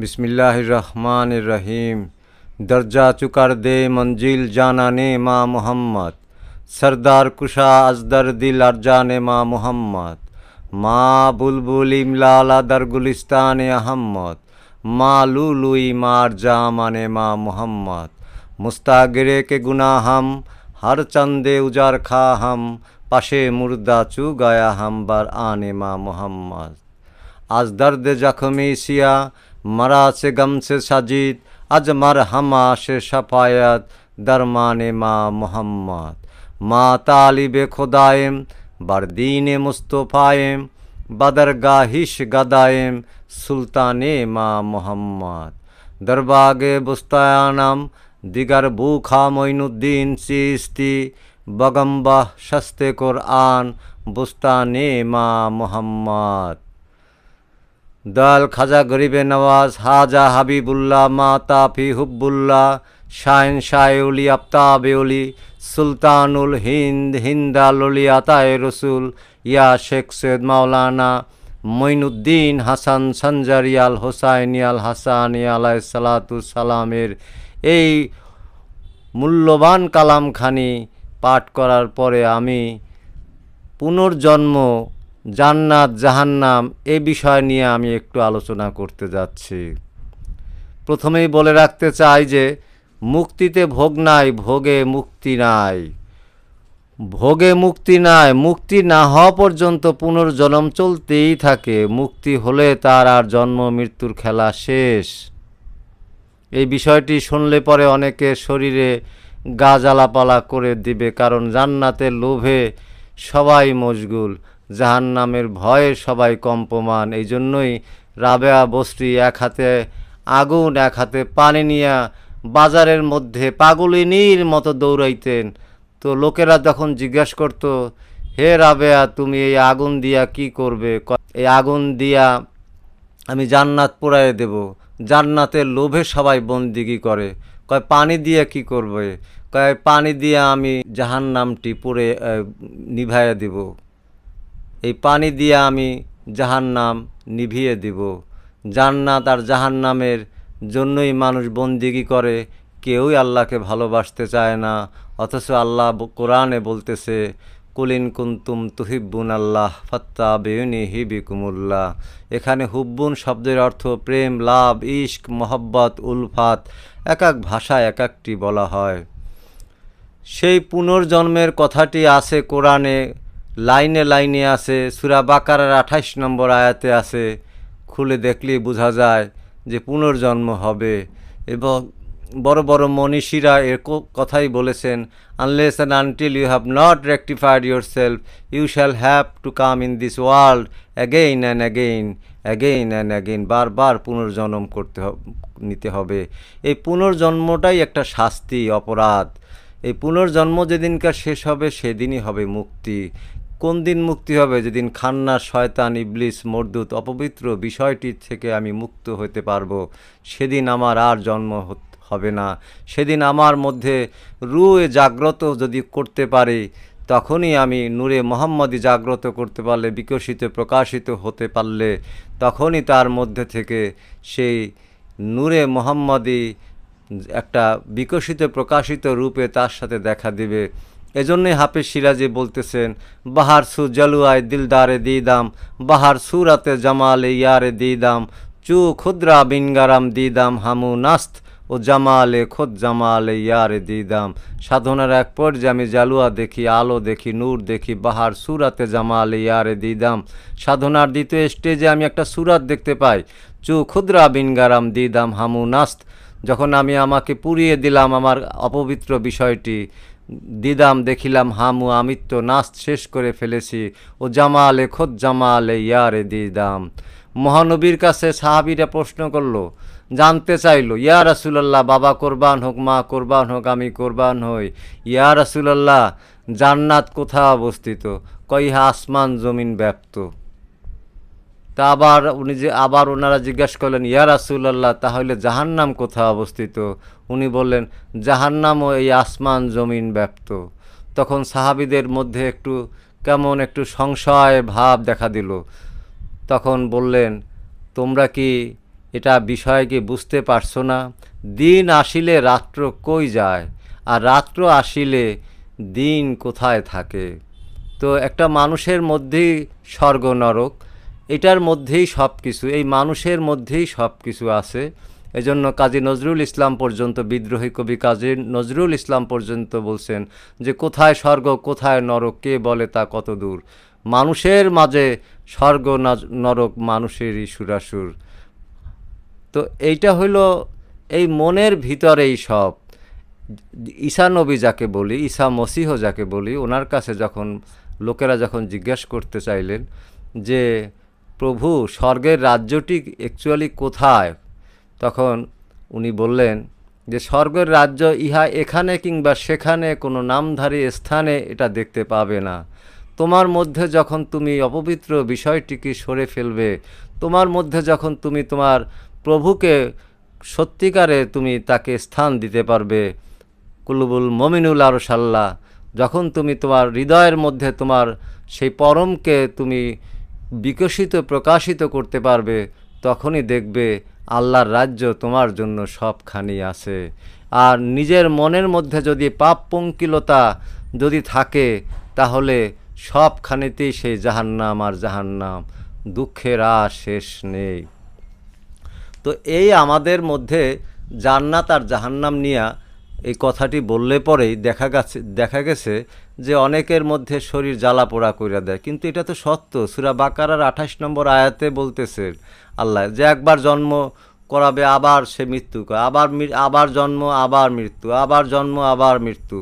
बिस्मिल्लाह रहमान रहीम दर्जा चुकर दे मंजिल जाना ने माँ मोहम्मद सरदार कुशा अजदर दिल अर्जाने माँ मोहम्मद माँ बुलबुल इमलाला दर गुलिस्तान अहम्मद माँ लुलुई मार जामाने माँ मोहम्मद मुस्तागिरे के गुना हम हर चंदे उजार खा हम পাশে মুর্দা চু গায়া হামবার আনে মা মোহাম্মদ আজ দর্দে জখমি সিয়া মারা সে গম সে সাজিদ, আজ মার হামা সে সাফায়াত, দরমানে মা মোহাম্মদ। মা তালিবে খোদায়েম, বরদিনে মুস্তফায়েম, বদরগাহিশ গদায়েম, সুলতানে মা মোহাম্মদ। দরবাগে বুস্তায়ানাম, দিগার বুখা মঈনুদ্দিন চিস্তি বগম্বাহ শাস্তে কোরআন, বুস্তানে মা মোহাম্মদ। দয়াল খাজা গরিবে নওয়াজ, হাজা হাবিবুল্লাহ মা তাফি হুব্বুল্লাহ, শাইন শায়উলি আফতাবেউলি সুলতানুল হিন্দ হিন্দালুলি আতায় রসুল, ইয়া শেখ সৈয়দ মাওলানা মঈনুদ্দিন হাসান সঞ্জারিয়াল হোসাইনিয়াল হাসানি আলাই সালাতু সালামের এই মূল্যবান কালামখানি পাঠ করার পরে আমি পুনর্জন্ম জান্নাত, জাহান্নাম, এ বিষয় নিয়ে আমি একটু আলোচনা করতে যাচ্ছি। প্রথমেই বলে রাখতে চাই যে, মুক্তিতে ভোগ নাই, ভোগে মুক্তি নাই। ভোগে মুক্তি নাই, মুক্তি না হওয়া পর্যন্ত পুনর্জন্ম চলতেই থাকে। মুক্তি হলে তার আর জন্ম মৃত্যুর খেলা শেষ। এই বিষয়টি শুনলে পরে অনেকে শরীরে গা জ্বালাপালা করে দিবে, কারণ জান্নাতের লোভে সবাই মশগুল। জাহান্নামের ভয়ে সবাই কম্পমান। এই জন্যই রাবেয়া বস্তি এক হাতে, আগুন এক হাতে পানি নিয়ে বাজারের মধ্যে পাগলিনীর মতো দৌড়াইতেন। তো লোকেরা যখন জিজ্ঞাসা করতো, হে রাবেয়া, তুমি এই আগুন দিয়া কি করবে? এই আগুন দিয়া আমি জান্নাত পোড়ায় দেব। জান্নাতের লোভে সবাই বন্দিগি করে। কয়, পানি দিয়ে কি করবে? কয়, পানি দিয়ে আমি জাহান্নামটি পুড়ে নিভাইয়া দিব। এই পানি দিয়ে আমি জাহান্নাম নিভিয়ে দিব। জান্নাত আর জাহান্নামের জন্যই মানুষ বন্দিগি করে, কেউই আল্লাহকে ভালোবাসতে চায় না। অথচ আল্লাহ কোরআনে বলতেছে, কুলিন কুন্তুম তুহিব্বুন আল্লাহ ফত্তা বেউনি হিবিকুমুল্লাহ এখানে হুব্বুন শব্দের অর্থ প্রেম, লাভ, ইশক, মোহব্বত, উলফাত এক এক ভাষায় এক একটি বলা হয়। সেই পুনর্জন্মের কথাটি আছে কোরআনে লাইনে লাইনে আছে, সুরা বাকারার আঠাইশ নম্বর আয়াতে আছে, খুলে দেখলে বোঝা যায় যে পুনর্জন্ম হবে। এবং বড় বড় মনীষীরা এর কথাই বলেছেন unless and until you have not rectified your self you shall have to come in this world again and again again and again বারবার পুনর্জন্ম করতে নিতে হবে। এই পুনর্জন্মটাই একটা শাস্তি, অপরাধ। এই পুনর্জন্ম যেদিনকার শেষ হবে, সেদিনই হবে মুক্তি। কোন দিন মুক্তি হবে যেদিন খান্না, শয়তান, ইবলিস, মর্দুত অপবিত্র বিষয়টি থেকে আমি মুক্ত হতে পারব? সেদিন আমার আর জন্ম হবে না। সেদিন আমার মধ্যে রুয়ে জাগ্রত যদি করতে পারি, তখনই আমি নূরে মোহাম্মদী জাগ্রত করতে পারলে, বিকশিত, প্রকাশিত হতে পারলে, তখনই তার মধ্যে থেকে সেই নূরে মোহাম্মদী একটা বিকশিত, প্রকাশিত রূপে তার সাথে দেখা দিবে। এজন্যই হাফিজ সিরাজি বলতেছেন, বাহার সু জলুয়ায় দিলদারে দিদাম, বাহার সুরাতে জামালে ইয়ারে দিদাম, চু ক্ষুদ্রা বিনগারাম দিদাম, হামু নাস্ত ও জামালে খোদ জামালে ইয়ারে দিদাম। সাধনার এক পর্যায়ে আমি জালুয়া দেখি, আলো দেখি, নূর দেখি, বাহার সুরাতে জামালে ইয়ারে দিদাম। সাধনার দ্বিতীয় স্টেজে আমি একটা সুরাত দেখতে পাই, চু ক্ষুদ্রা বিনগারাম দিদাম, হামু নাস্ত। যখন আমি আমাকে পুড়িয়ে দিলাম আমার অপবিত্র বিষয়টি দিদাম দেখিলাম হামু আমিত্ব নাচ শেষ করে ফেলেছি। ও জামালে, খোদ জামালে, ইয়ারে দিদাম। মহানবীর কাছে সাহাবিরা প্রশ্ন করল, জানতে চাইলো, ইয়া রাসুলাল্লাহ, বাবা কোরবান হোক, মা কোরবান হোক, আমি কোরবান হই। ইয়া রাসুলাল্লাহ, জান্নাত কোথায় অবস্থিত? কইহা আসমান, জমিন ব্যাপ্ত। তা আবার উনি যে আবার ওনারা জিজ্ঞাসা করলেন, ইয়া রাসুলাল্লাহ, তাহলে জাহান্নাম কোথায় অবস্থিত? উনি বললেন, জাহান্নামও এই আসমান জমিন ব্যাপ্ত তখন সাহাবিদের মধ্যে একটু কেমন একটু সংশয় ভাব দেখা দিল। তখন বললেন, তোমরা কি এটা বিষয় কি বুঝতে পারছ না? দিন আসিলে রাত্র কই যায়? আর রাত্র আসিলে দিন কোথায় থাকে? তো একটা মানুষের মধ্যেই স্বর্গ নরক। এটার মধ্যেই সব কিছু এই মানুষের মধ্যেই সব কিছু আছে। এজন্য কাজী নজরুল ইসলাম পর্যন্ত, বিদ্রোহী কবি কাজী নজরুল ইসলাম পর্যন্ত বলছেন যে, কোথায় স্বর্গ, কোথায় নরক, কে বলে তা কত দূর? মানুষের মাঝে স্বর্গ নরক মানুষেরই সুরাসুর। তো এইটা হইল এই মনের ভিতরেই সব। ঈসা নবী যাকে বলি, ঈসা মসিহ যাকে বলি, ওনার কাছে যখন, লোকেরা যখন জিজ্ঞেস করতে চাইলেন যে প্রভু, স্বর্গের রাজ্যটি অ্যাকচুয়ালি কোথায়? তখন উনি বললেন যে, স্বর্গের রাজ্য ইহা এখানে কিংবা সেখানে কোনো নামধারী স্থানে এটা দেখতে পাবে না। তোমার মধ্যে যখন তুমি অপবিত্র বিষয়টিকে সরে ফেলবে, তোমার মধ্যে যখন তুমি তোমার প্রভুকে সত্যিকারে তুমি তাকে স্থান দিতে পারবে, কুলুবুল মমিনুল আর সাল্লাহ যখন তুমি তোমার হৃদয়ের মধ্যে তোমার সেই পরমকে তুমি বিকশিত, প্রকাশিত করতে পারবে, তখনই দেখবে আল্লাহর রাজ্য তোমার জন্য সবখানি আছে। আর নিজের মনের মধ্যে যদি পাপ পঙ্কিলতা যদি থাকে, তাহলে সবখানিতেই সেই জাহান্নাম আর জাহান্নাম। দুঃখের আর শেষ নেই। তো এই আমাদের মধ্যে জান্নাত আর জাহান্নাম নিয়া এই কথাটি বললে পরেই দেখা গেছে দেখা গেছে যে অনেকের মধ্যে শরীর জ্বালা পোড়া কইরা দেয়। কিন্তু এটা তো সত্য, সুরা বাকারার আঠাশ নম্বর আয়াতে বলতেছে আল্লাহ, যে একবার জন্ম করাবে আবার সে মৃত্যু আবার আবার জন্ম, আবার মৃত্যু, আবার জন্ম, আবার মৃত্যু।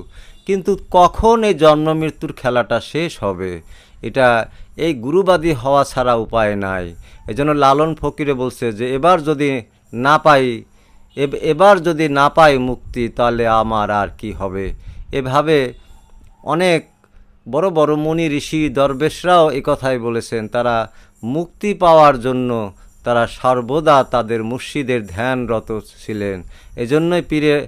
কিন্তু কখন এই জন্ম মৃত্যুর খেলাটা শেষ হবে? এটা এই গুরুবাদী হওয়া ছাড়া উপায় নাই। এজন্য লালন ফকিরে বলছে যে, এবার যদি না পাই এবার যদি না পাই মুক্তি, তাহলে আমার আর কি হবে? এভাবে অনেক বড় বড় মুনি ঋষি দরবেশরাও কথাই বলেছেন। তারা মুক্তি পাওয়ার জন্য তারা সর্বদা তাদের মুর্শিদের ধ্যানরত ছিলেন। এজন্যই পীরে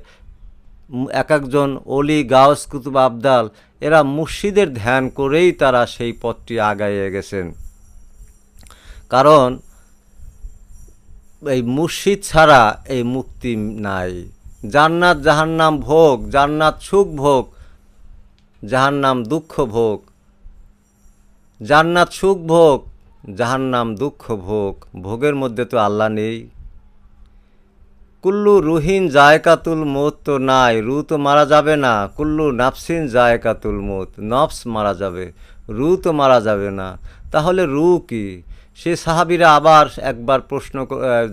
এক একজন অলি গাউস কুতুব আবদাল, এরা মুর্শিদের ধ্যান করেই তারা সেই পথটি আগাইয়ে গেছেন। কারণ এই মুর্শিদ ছাড়া এই মুক্তি নাই। জান্নাত জাহান্নাম ভোগ, জান্নাত সুখ ভোগ, জাহান্নাম দুঃখ ভোগ। জান্নাত সুখ ভোগ, জাহান্নাম দুঃখ ভোগ। ভোগের মধ্যে তো আল্লাহ নেই। কুল্লু রুহিন জায়কাতুল মত তো নাই, রু তো মারা যাবে না। কুল্লু নাফসিন জায়কাতুল মত, নফস মারা যাবে, রু তো মারা যাবে না। তাহলে রু কি? সে সাহাবিরা আবার একবার প্রশ্ন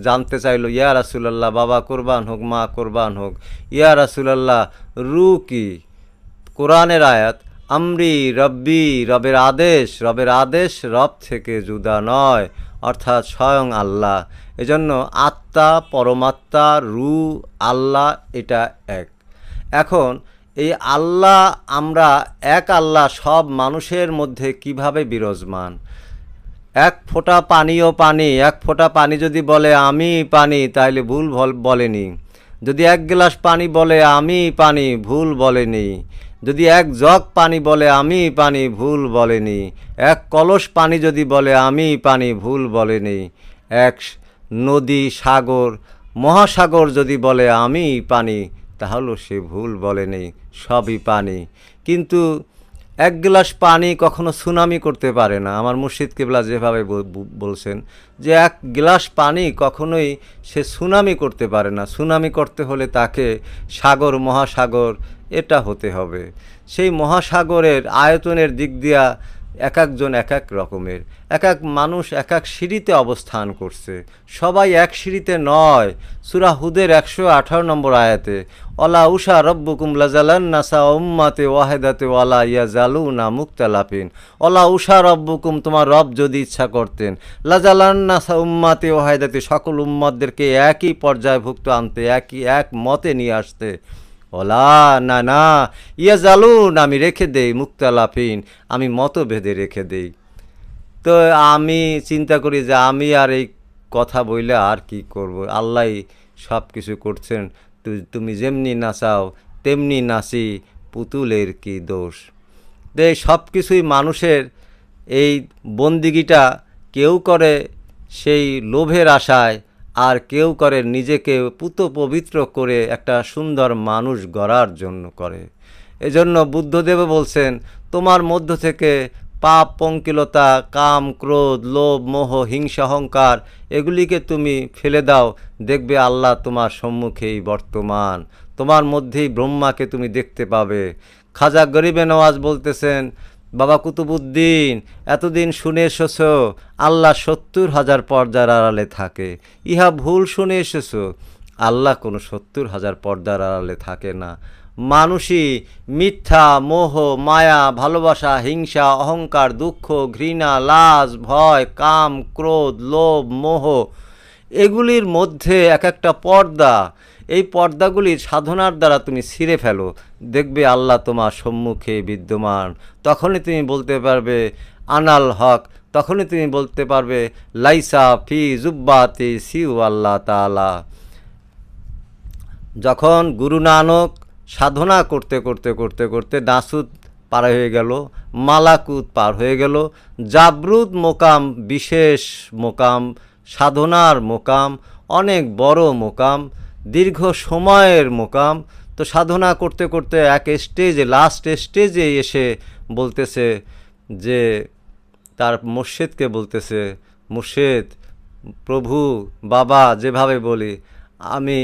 জানতে চাইলো, ইয়া রাসুলাল্লাহ, বাবা কোরবান হোক, মা কোরবান হোক, ইয়া রাসুলাল্লাহ, রু কি? কোরআনের আয়াত, আমরি রব্বি, রবের আদেশ রবের আদেশ রব থেকে জুদা নয়, অর্থাৎ স্বয়ং আল্লাহ। এজন্য আত্মা, পরমাত্মা, রু, আল্লাহ, এটা এক। এখন এই আল্লাহ, আমরা এক আল্লাহ সব মানুষের মধ্যে কীভাবে বিরাজমান? এক ফোঁটা পানিও পানি, এক ফোঁটা পানি যদি বলে আমি পানি তাহলে ভুল বল- বলেনি। যদি এক গ্লাস পানি বলে আমি পানি, ভুল বলেনি। যদি এক জগ পানি বলে আমি পানি, ভুল বলেনি। এক কলস পানি যদি বলে আমি পানি, ভুল বলেনি। এক নদী, সাগর, মহাসাগর যদি বলে আমি পানি তাহলেও সে ভুল বলেনি। সবই পানি। কিন্তু এক গ্লাস পানি কখনো সুনামি করতে পারে না। আমার মুর্শিদ কেবলা যেভাবে বল- বল- বলছেন যে এক গ্লাস পানি কখনোই সে সুনামি করতে পারে না। সুনামি করতে হলে তাকে সাগর, মহাসাগর, এটা হতে হবে। সেই মহাসাগরের আয়তনের দিক দিয়া এক একজন এক এক রকমের। এক এক মানুষ এক এক সিঁড়িতে অবস্থান করছে। সবাই এক সিঁড়িতে নয়। সুরা হুদের একশো আঠারো নম্বর আয়াতে, অলা উষা রব্বুকুম লাজালান নাসা উম্মাতে ওয়াহেদাতে ওয়ালা ইয়া জালু না মুক্তালাপিন অলা উষা রব্বুকুম, তোমার রব যদি ইচ্ছা করতেন, লাজালান নাসা উম্মাতে ওয়াহেদাতে সকল উম্মাদদেরকে একই পর্যায়ভুক্ত আনতে, একই, এক মতে নিয়ে আসতে। ওলা না না, ইয়া জালুন, আমি রেখে দেই মুক্তালাপিন আমি মতভেদে রেখে দেই। তো আমি চিন্তা করি যে আমি আর এই কথা বইলে আর কি করব? আল্লাহ সব কিছু করছেন তুমি যেমনি নাচাও, তেমনি নাচি, পুতুলের কি দোষ? তো এই সব কিছুই মানুষের এই বন্দিগিটা কেউ করে সেই লোভের আশায় আর কেউ করে নিজেকে পুত পবিত্র করে একটা সুন্দর মানুষ গড়ার জন্য করে। এজন্য বুদ্ধদেব বলছেন, তোমার মধ্য থেকে পাপ, পঙ্কিলতা, কাম, ক্রোধ, লোভ, মোহ, হিংসা, অহংকার, এগুলিকে তুমি ফেলে দাও। দেখবে আল্লাহ তোমার সম্মুখেই বর্তমান। তোমার মধ্যেই ব্রহ্মাকে তুমি দেখতে পাবে। খাজা গরিবে নওয়াজ বলতেছেন বাবা কুতুবুদ্দিন এতদিন শুনে এসেছ, আল্লাহ সত্তর হাজার পর্দার আড়ালে থাকে। ইহা ভুল শুনে এসেছ, আল্লাহ কোনো সত্তর হাজার পর্দার আড়ালে থাকে না। মানুষই মিথ্যা, মোহ, মায়া, ভালোবাসা, হিংসা, অহংকার, দুঃখ, ঘৃণা, লাজ, ভয়, কাম, ক্রোধ, লোভ, মোহ, এগুলির মধ্যে এক একটা পর্দা। এই পর্দাগুলি সাধনার দ্বারা তুমি ছিঁড়ে ফেলো। দেখবে আল্লাহ তোমার সম্মুখে বিদ্যমান। তখনই তুমি বলতে পারবে, আনাল হক। তখনই তুমি বলতে পারবে, লাইসা ফি জুব্বাতি সিউ আল্লাহ তালা যখন গুরু নানক সাধনা করতে করতে করতে করতে নাসুদ পার হয়ে গেল, মালাকুত পার হয়ে গেল, জাবরুদ মোকাম, বিশেষ মোকাম, সাধনার মোকাম, অনেক বড় মোকাম দীর্ঘ সময়ের মোকাম। তো সাধনা করতে করতে এক স্টেজে লাস্ট স্টেজে এসে বলতেছে যে, তার মুর্শেদকে বলতেছে, মুর্শেদ, প্রভু, বাবা, যেভাবে বলি, আমি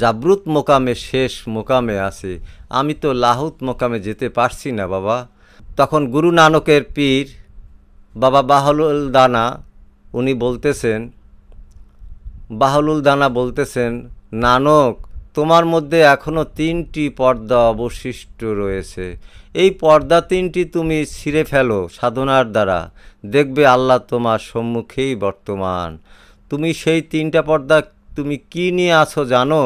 জাবরুত মোকামে, শেষ মোকামে আছি। আমি তো লাহুত মোকামে যেতে পারছি না, বাবা। তখন গুরু নানকের পীর, বাবা বাহলুল দানা উনি বলতেছেন বাহলুল দানা বলতেছেন, নানক, তোমার মধ্যে এখনও তিনটি পর্দা অবশিষ্ট রয়েছে। এই পর্দা তিনটি তুমি ছিঁড়ে ফেলো সাধনার দ্বারা। দেখবে আল্লাহ তোমার সম্মুখেই বর্তমান। তুমি সেই তিনটা পর্দা তুমি কি নিয়ে আছো জানো?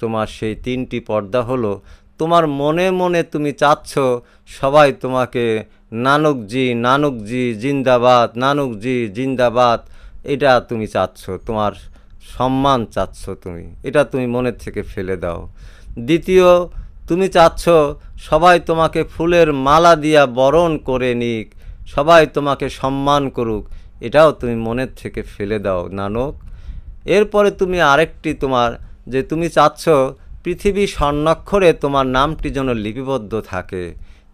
তোমার সেই তিনটি পর্দা হলো, তোমার মনে মনে তুমি চাচ্ছ সবাই তোমাকে নানকজি নানকজি জিন্দাবাদ নানকজি জিন্দাবাদ এটা তুমি চাচ্ছ, তোমার সম্মান চাচ্ছ তুমি, এটা তুমি মনের থেকে ফেলে দাও। দ্বিতীয়, তুমি চাচ্ছ সবাই তোমাকে ফুলের মালা দিয়া বরণ করে নিক, সবাই তোমাকে সম্মান করুক, এটাও তুমি মনের থেকে ফেলে দাও, নানক। এরপরে তুমি আরেকটি তোমার, যে তুমি চাচ্ছ পৃথিবী স্বর্ণাক্ষরে তোমার নামটি যেন লিপিবদ্ধ থাকে।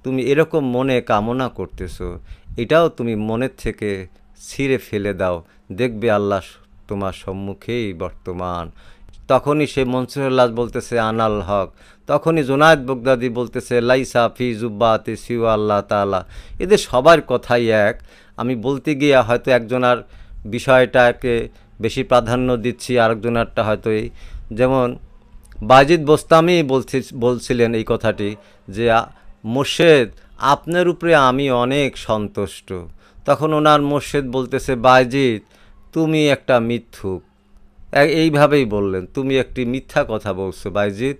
তুমি এরকম মনে কামনা করতেছো, এটাও তুমি মনের থেকে ছিঁড়ে ফেলে দাও দেখবে আল্লাহ তোমার সম্মুখেই বর্তমান। তখনই সে মনসুরুল্লাহ বলতেছে, আনাল হক। তখনই জোনায়দ বগদাদি বলতেছে, লাইসা ফি জুব্বাতে সিউ আল্লাহ তালা এদের সবার কথাই এক। আমি বলতে গিয়ে হয়তো একজনার বিষয়টাকে বেশি প্রাধান্য দিচ্ছি, আরেকজনারটা হয়তো এই। যেমন বাজিদ বোস্তামি বলছি, বলছিলেন এই কথাটি যে, মোর্শেদ, আপনার উপরে আমি অনেক সন্তুষ্ট। তখন ওনার মোর্শেদ বলতেছে বাইজিৎ তুমি একটা মিথ্যুক। এইভাবেই বললেন, তুমি একটি মিথ্যা কথা বলছো বাইজিৎ।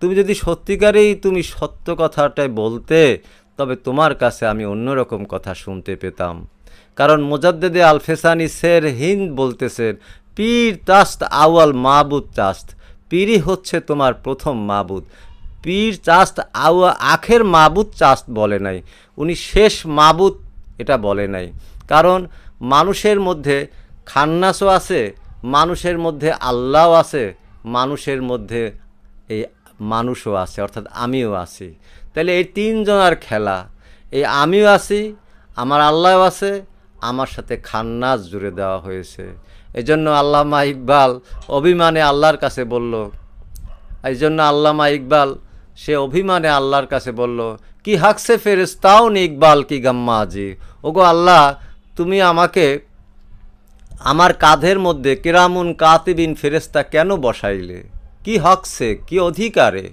তুমি যদি সত্যিকারেই তুমি সত্য কথাটাই বলতে, তবে তোমার কাছে আমি অন্যরকম কথা শুনতে পেতাম। কারণ মোজাদ্দেদে আলফেসানি শের হিন্দ বলতেছেন, পীর তাস্ত আউয়াল মাবুদ চাস্ত পীরই হচ্ছে তোমার প্রথম মাবুদ। পীর চাস্ত আওয়া আখের মাবুদ চাস্ত বলে নাই। উনি শেষ মাবুদ এটা বলে নাই। কারণ মানুষের মধ্যে খান্নাসও আছে, মানুষের মধ্যে আল্লাহও আছে, মানুষের মধ্যে এই মানুষও আছে, অর্থাৎ আমিও আছি। তাহলে এই তিনজনার খেলা। এই আমিও আছি, আমার আল্লাহও আছে, আমার সাথে খান্নাস জুড়ে দেওয়া হয়েছে। এই জন্য আল্লামা ইকবাল অভিমানে আল্লাহর কাছে বলল এই জন্য আল্লামা ইকবাল, সে অভিমানে আল্লাহর কাছে বলল, কি হাকসে ফেরেস্তাও নি ইকবাল কি গাম্মা আজি ওগো আল্লাহ, তুমি আমাকে আমার কাঁধের মধ্যে কেরামুন কাতিবিন ফেরেস্তা কেন বসাইলে? কি হকসে কি অধিকারে?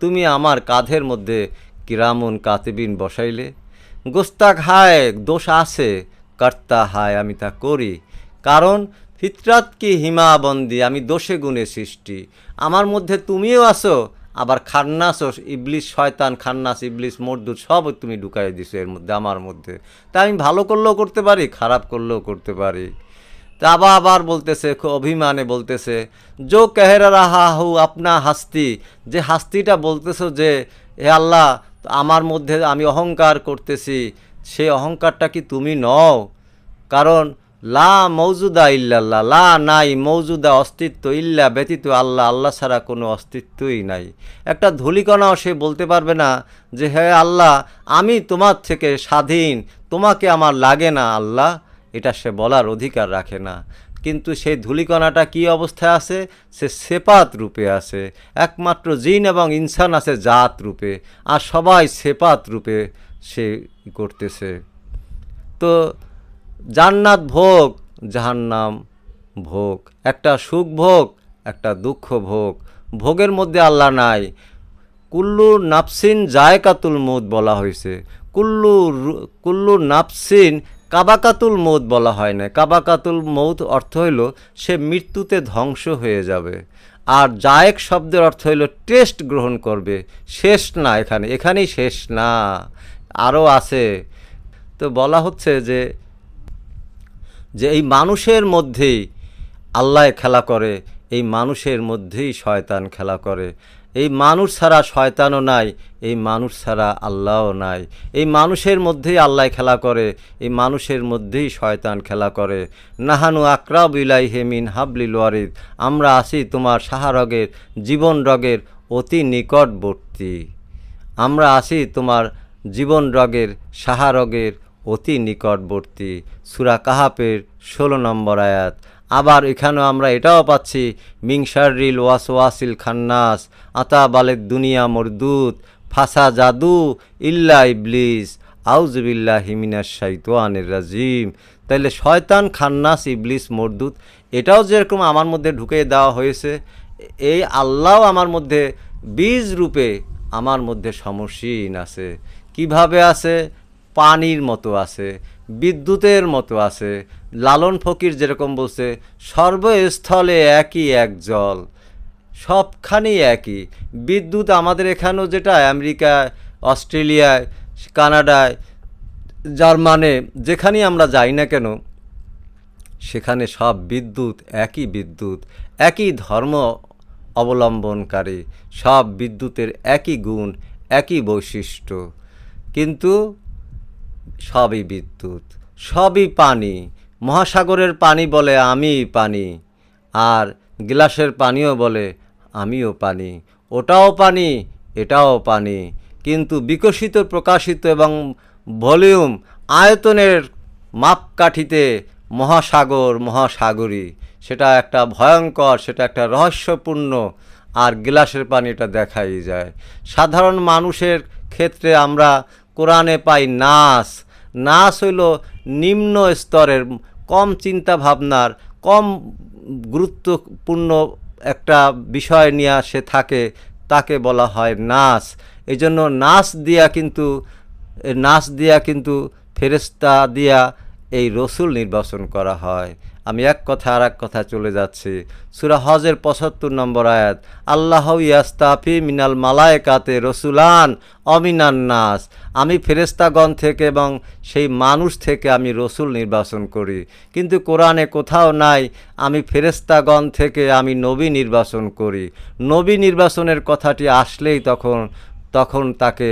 তুমি আমার কাঁধের মধ্যে কিরামুন কাতিবিন বসাইলে? গোস্তাক হায়, দোষ আছে। কর্তা হায়, আমি তা করি। কারণ ফিতরাত কি হিমাবন্দি? আমি দোষে গুণে সৃষ্টি। আমার মধ্যে তুমিও আসো আবার খান্নাস ইবলিশ শয়তান, খান্নাস ইবলিশ মর্দুদ সব তুমি ঢুকাই দিছো এর মধ্যে, আমার মধ্যে। তা আমি ভালো করলেও করতে পারি, খারাপ করলেও করতে পারি। তা আবার আবার বলতেছে অভিমানে বলতেছে জো কেহেরা রাহা হু আপনা হাস্তি, যে হাস্তিটা বলতেছো যে, হে আল্লাহ, আমার মধ্যে আমি অহংকার করতেছি সেই অহংকারটা কি তুমি নও? কারণ, লা মৌজুদা ইল্লাল্লাহ, লা নাই মৌজুদা অস্তিত্ব ইল্লা ব্যতীত আল্লাহ আল্লাহ ছাড়া কোনো অস্তিত্বই নাই। একটা ধুলিকণাও সে বলতে পারবে না যে, হে আল্লাহ, আমি তোমার থেকে স্বাধীন, তোমাকে আমার লাগে না আল্লাহ। এটা সে বলার অধিকার রাখে না। কিন্তু সেই ধূলিকণাটা কি অবস্থায় আছে? সে সেপাত রূপে আছে। একমাত্র জিন এবং ইনসান আছে জাত রূপে। আর সবাই সেপাত রূপে সে করতেছে। তো জান্নাত ভোগ, জাহান্নাম ভোগ। একটা সুখ ভোগ, একটা দুঃখ ভোগ। ভোগের মধ্যে আল্লাহ নাই। কুল্লু নাফসিন জায়কাতুল মৌত বলা হয়েছে কুল্লু কুল্লু নাফসিন কাবাকাতুল মৌত বলা হয় না। কাবাকাতুল মৌত অর্থ হইল সে মৃত্যুতে ধ্বংস হয়ে যাবে। আর জায়েক শব্দের অর্থ হইল টেস্ট গ্রহণ করবে। শেষ না এখানে, এখানেই শেষ না। আরও আছে। তো বলা হচ্ছে যে যে এই মানুষের মধ্যেই আল্লাহ খেলা করে, এই মানুষের মধ্যেই শয়তান খেলা করে। এই মানুষ ছাড়া শয়তানও নাই, এই মানুষ ছাড়া আল্লাহও নাই। এই মানুষের মধ্যেই আল্লাহ খেলা করে, এই মানুষের মধ্যেই শয়তান খেলা করে। নাহানু আকরাব ইলাই হেমিন হাবলিল ওয়ারিদ, আমরা আসি তোমার সাহারগের জীবন রগের অতি নিকটবর্তী। আমরা আসি তোমার জীবন রগের সাহারগের অতি নিকটবর্তী। সুরা কাহাপের ষোলো নম্বর আয়াত আবার এখানেও আমরা এটাও পাচ্ছি মিংসারিল ওয়াস ওয়াসিল খান্নাস, আতা বালেদ দুনিয়া মরদুত, ফাসা জাদু, ইল্লা ইবলিস আউজবিল্লা হিমিনাস শাইতোয়ানের রাজিম। তাইলে শয়তান, খান্নাস, ইবলিস, মরদুত, এটাও যেরকম আমার মধ্যে ঢুকে দেওয়া হয়েছে, এই আল্লাহ আমার মধ্যে বীজ রূপে আমার মধ্যে সমসীন আছে। কীভাবে আছে? পানির মতো আছে। বিদ্যুতের মতো আছে। লালন ফকির যেরকম বলছে, সর্বস্থলে একই এক জল, সবখানেই একই। বিদ্যুৎ আমাদের এখানেও যেটা, আমেরিকা অস্ট্রেলিয়ায় কানাডায়, জার্মানে, যেখানেই আমরা যাই না কেন, সেখানে সব বিদ্যুৎ, একই বিদ্যুৎ, একই ধর্ম অবলম্বনকারী, সব বিদ্যুতের একই গুণ, একই বৈশিষ্ট্য। কিন্তু সবই বিদ্যুৎ, সবই পানি। মহাসাগরের পানি বলে আমি পানি, আর গ্লাসের পানিও বলে আমিও পানি। ওটাও পানি, এটাও পানি। কিন্তু বিকশিত, প্রকাশিত এবং ভলিউম আয়তনের মাপকাঠিতে মহাসাগর, মহাসাগরী। সেটা একটা ভয়ঙ্কর, সেটা একটা রহস্যপূর্ণ, আর গ্লাসের পানি এটা দেখাই যায়। সাধারণ মানুষের ক্ষেত্রে আমরা কোরআনে পাই নাস নাস হইল নিম্ন স্তরের, কম চিন্তা ভাবনার কম গুরুত্বপূর্ণ একটা বিষয় নিয়ে সে থাকে, তাকে বলা হয় নাচ এই জন্য নাচ দিয়া কিন্তু নাচ দিয়া কিন্তু ফেরেস্তা দিয়া এই রসুল নির্বাচন করা হয়। আমি এক কথা আর এক কথা চলে যাচ্ছি। সুরা হজের পঁচাত্তর নম্বর আয়াত, আল্লাহ ইয়াস্তাফি মিনাল মালায়কাতে রসুলান অমিনান নাস। আমি ফেরেস্তাগণ থেকে এবং সেই মানুষ থেকে আমি রসুল নির্বাচন করি। কিন্তু কোরআনে কোথাও নাই, আমি ফেরেস্তাগণ থেকে আমি নবী নির্বাচন করি। নবী নির্বাচনের কথাটি আসলেই তখন তখন তাকে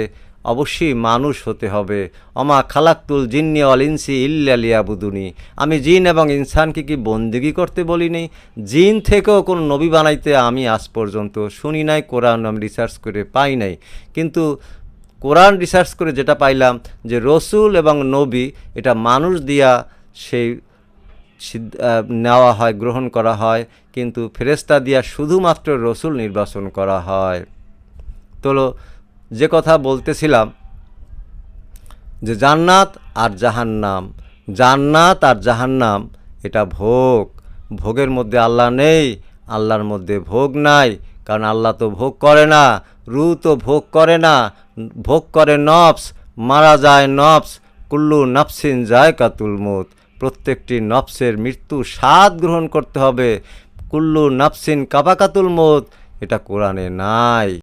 অবশ্যই মানুষ হতে হবে। অমা খালাক্তুল জিন্নি অল ইনসি ইল্লালিয়াবুদুনি আমি জিন এবং ইনসানকে কি বন্দিগি করতে বলিনি? জিন থেকেও কোনো নবী বানাইতে আমি আজ পর্যন্ত শুনি নাই, কোরআন আমি রিসার্চ করে পাই নাই। কিন্তু কোরআন রিসার্চ করে যেটা পাইলাম যে রসুল এবং নবী এটা মানুষ দিয়া সেই নেওয়া হয়, গ্রহণ করা হয়, কিন্তু ফেরেস্তা দিয়া শুধুমাত্র রসুল নির্বাচন করা হয়। তোলো যে কথা বলতেছিলাম যে জান্নাত আর জাহান্নাম, জান্নাত আর জাহান্নাম, এটা ভোগ। ভোগের মধ্যে আল্লাহ নেই, আল্লাহর মধ্যে ভোগ নাই, কারণ আল্লাহ তো ভোগ করে না রু তো ভোগ করে না, ভোগ করে নফস, মারা যায় নফস, কুল্লু নফসিন যায় কাতুল মুত প্রত্যেকটি নফসের মৃত্যু স্বাদ গ্রহণ করতে হবে। কুল্লু নফসিন কাবাকাতুল মত এটা কোরআনে নাই।